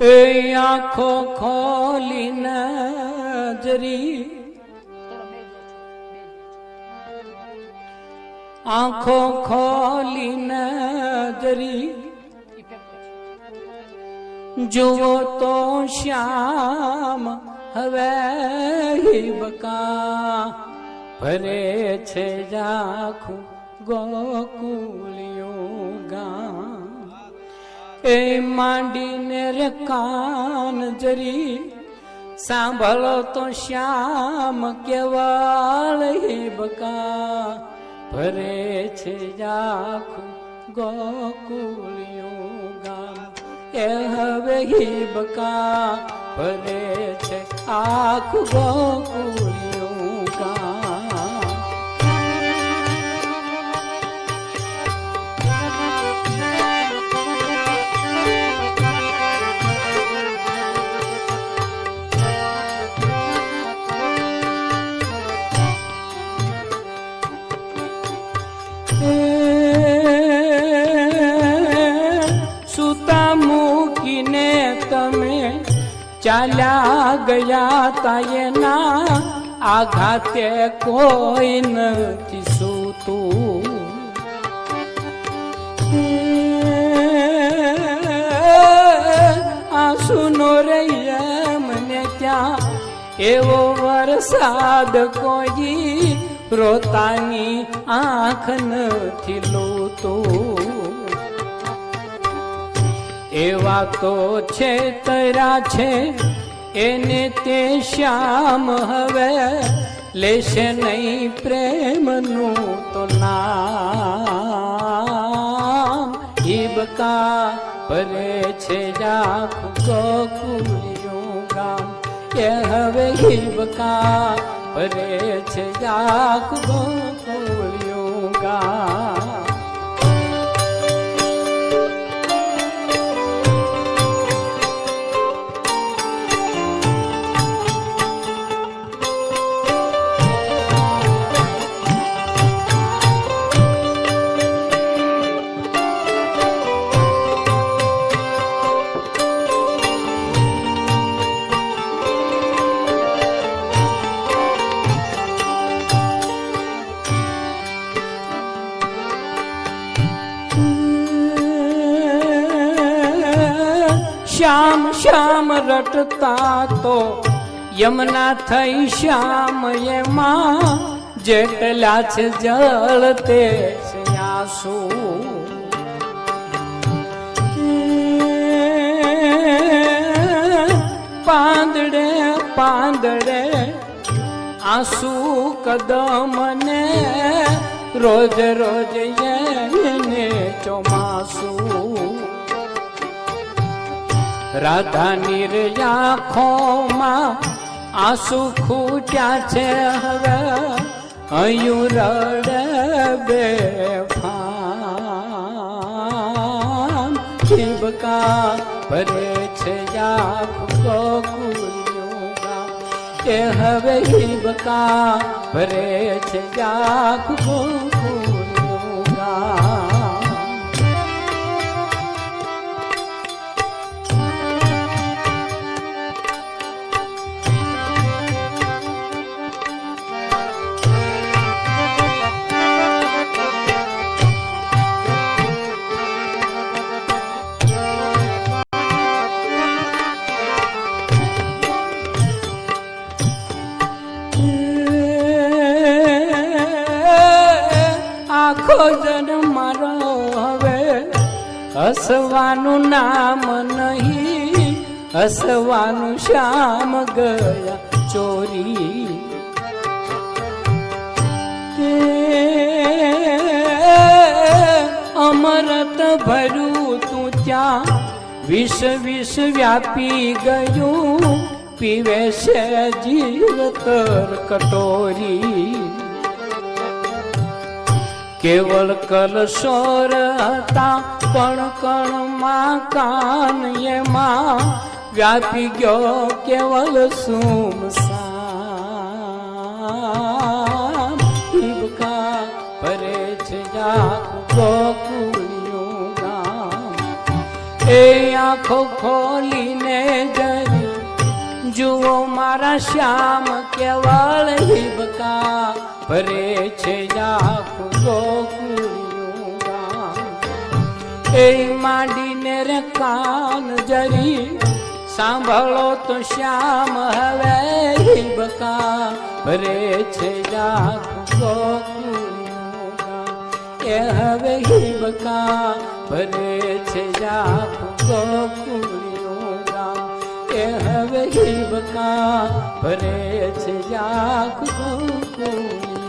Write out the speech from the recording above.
એ આંખો ખોલી નજરી. આંખો ખોલી નજરી. જુઓ તો શ્યામ હવે બકા ભરે છે જાખું ગોકુલિયું ગામ. એ માંડીને રે કાન જરી સાંભળો તો શ્યામ કેવળ બકા, ભરે છે જાખું ગોકુલિયું ગામ. એ હવે હિબકા ભરે છે આખું ગોકુલિયું તમે ચાલ્યા ગયા તા એના આઘાતે કોઈ નથી સૂતું. આંસુનો રૈયા મને ત્યાં એવો વરસાદ કોઈ રોતાની આંખ નથી લોતો. એવા તો છે તરા છે, એને તે શ્યામ હવે લેશે નહીં પ્રેમનું તો નામ. હિબકા ભરે છે જાખ ગોકુલિયું ગામ, એ હવે હિબકા ભરે છે જાખું ગોકુલિયું ગામ. શ્યામ શ્યામ રટતા તો યમના થઈ શ્યામ એમાં જેટલા છે જળ તે આસુ પાંદડે પાંદડે આંસુ કદમને રોજ રોજ એને ચોમાસું. રાધાની નિર્યાખોમાં આંસુ ખૂટ્યા છે હવે. અયું રડ બે ફામ ખીબકા ભરે છે ગોકુલિયું એ હવે હિબકા ભરે છે જાખ ગોકુલિયું જન્મ મારો હવે હસવાનું નામ નહીં. હસવાનું શ્યામ ગયા ચોરી. અમરત ભર્યું તું ત્યાં. વિષ વિષ વ્યાપી ગયું. પીવે છે જીવતર કટોરી. કેવળ કલશોર હતા, પણ કણમાં કાન એમાં વ્યાપી ગયો કેવલ સુમસામ. હિબકા ભરે છે ગોકુળિયું ગામ. એ આંખો ખોલીને જરી જુઓ મારા શ્યામ કેવળ હિબકા ભરે છે આખું ગોકુળિયું ગામ. એ માંડીને રે કાન જરી. સાંભળો તો શ્યામ હવે હિબકા ભરે છે આખું ગોકુળિયું ગામ. એ હવે હિબકા ભરે છે આખું ગોકુળિયું એ હવે જીવકા ભરે છે આખું ગોકુળિયું